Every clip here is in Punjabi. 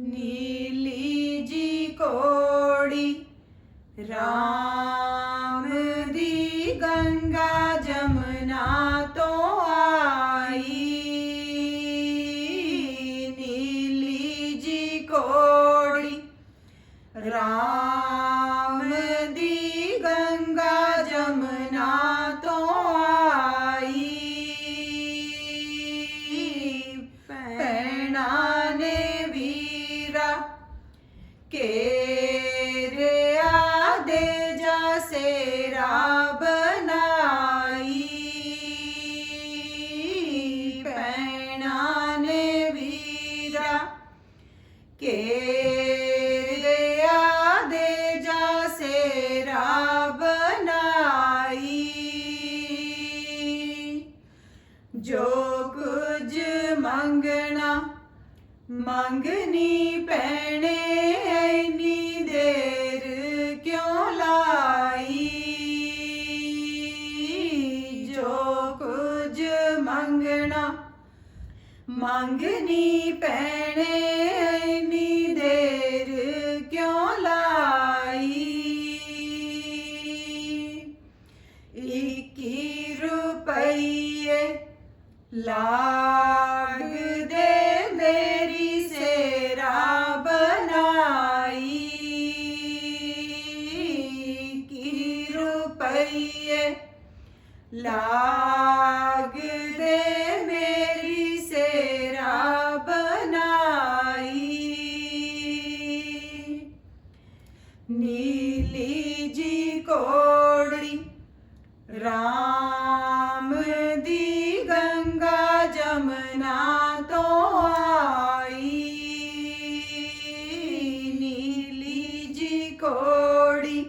ਨੀਲੀ ਜੀ ਕੋੜੀ ਰਾਮ ਕੇਰਿਆ ਦੇ ਜਾ ਸੇਰਾ ਬਣਾਈ ਭੈਣਾਂ ਨੇ ਵੀਰਾ। ਕੇਰਿਆ ਦੇ ਜਾ ਸੇਰਾ ਬਣਾਈ ਜੋ ਕੁਝ ਮੰਗਣਾ ਮੰਗਣੀ ਪੈਣੇ ਮੰਗਣਾ ਮੰਗਨੀ ਪੈਣੇ ਐਨੀ ਦੇਰ ਕਿਉਂ ਲਾਈ? ਇੱਕੀ ਰੁਪਈਏ ਲਾਗ ਦੇ ਮੇਰੀ ਸੇਰਾ ਬਣਾਈ। ਕੀ ਰੁਪਈਏ ਲਾਗ ਜੀ ਕੋੜੀ ਰਾਮ ਦੀ ਗੰਗਾ ਜਮਨਾ ਤੋਂ ਆਈ ਨੀਲੀ ਜੀ ਕੋੜੀ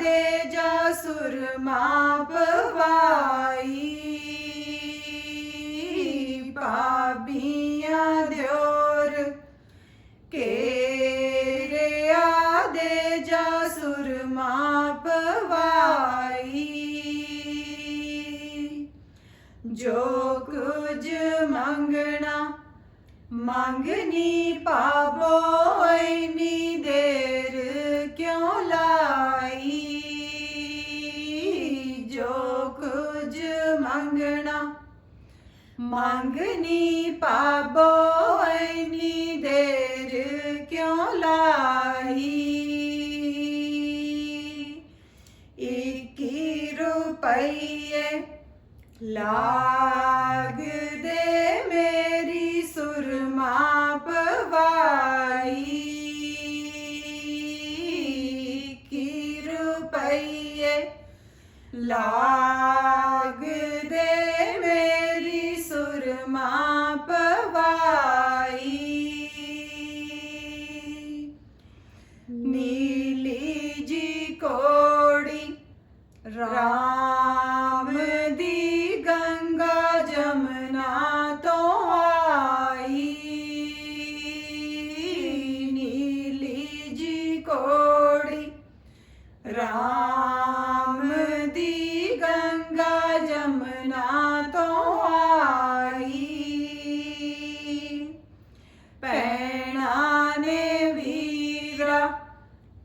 ਦੇ ਜਾ ਸੁਰਮਾ ਪਵਾਈ ਭਾਬੀਆਂ ਦਿਓਰ ਕੇਰਿਆ ਦੇ ਜਾ ਸੁਰਮਾ ਪਵਾਈ ਜੋ ਕੁਝ ਮੰਗਣਾ ਮੰਗਨੀ ਪਾਵੋ ਐਨੀ ਦੇਰ ਕਿਉਂ ਲਾ ਮੰਗਨੀ ਪਾਵੋ ਐਨੀ ਦੇਰ ਕਿਉਂ ਲਾਈ ਇੱਕੀ ਰੁਪਈਏ ਲਾਗ ਦੇ ਮੇਰੀ ਸੁਰਮਾ ਪਵਾਈ। ਕੀ ਰੁਪਈਏ ਲਾਗ ਦੇ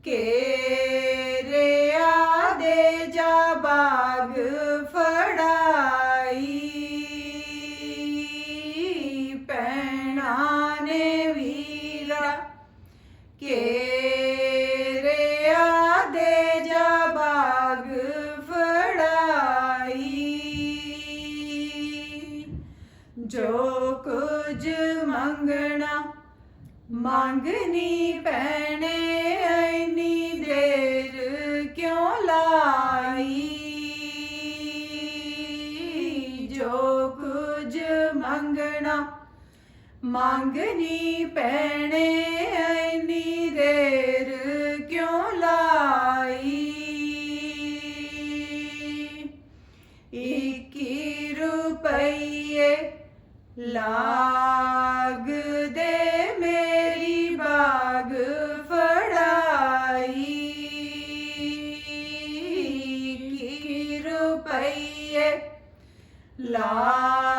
ਕੇਰਿਆ ਦੇ ਜਾ ਬਾਗ ਫੜਾਈ। ਭੈਣਾਂ ਨੇ ਵੀਰਾ ਕੇਰਿਆ ਦੇ ਜਾ ਬਾਗ ਫੜਾਈ। ਜੋ ਕੁਝ ਮੰਗਣਾ, ਮੰਗਨੀ ਮੰਗਣਾ। ਮੰਗਨੀ ਪੈਣੇ ਐਨੀ ਦੇਰ ਕਿਉਂ ਲਾਈ? ਇਕੀ ਰੁਪਈਏ ਲਾਗ ਦੇ ਮੇਰੀ ਬਾਗ ਫੜਾਈ। ਇਕੀ ਰੁਪਈਏ ਲਾਗ